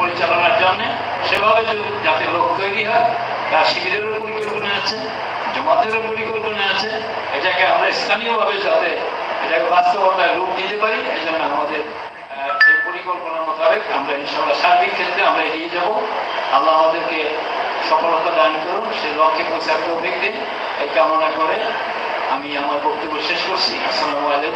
পরিচালনার জন্য সেভাবে যাতে লোক তৈরি হয় তা শিবিরেরও পরিকল্পনা আছে, জমাতেরও পরিকল্পনা আছে, এটাকে আমরা স্থানীয়ভাবে যাতে এটাকে বাস্তবতায় রূপ দিতে পারি, এই জন্য আমাদের সেই পরিকল্পনা মোতাবেক আমরা ইনশাল্লাহ সার্বিক ক্ষেত্রে আমরা এগিয়ে যাব। আল্লাহ আমাদেরকে সফলতা দান করুন সেই লক্ষ্যে পৌঁছার ব্যক্তি এই কামনা করে আমি আমার বক্তব্য শেষ করছি। আসসালামু আলাইকুম।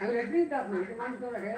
अंग्रेज़ी दस मिनट मान तो रखे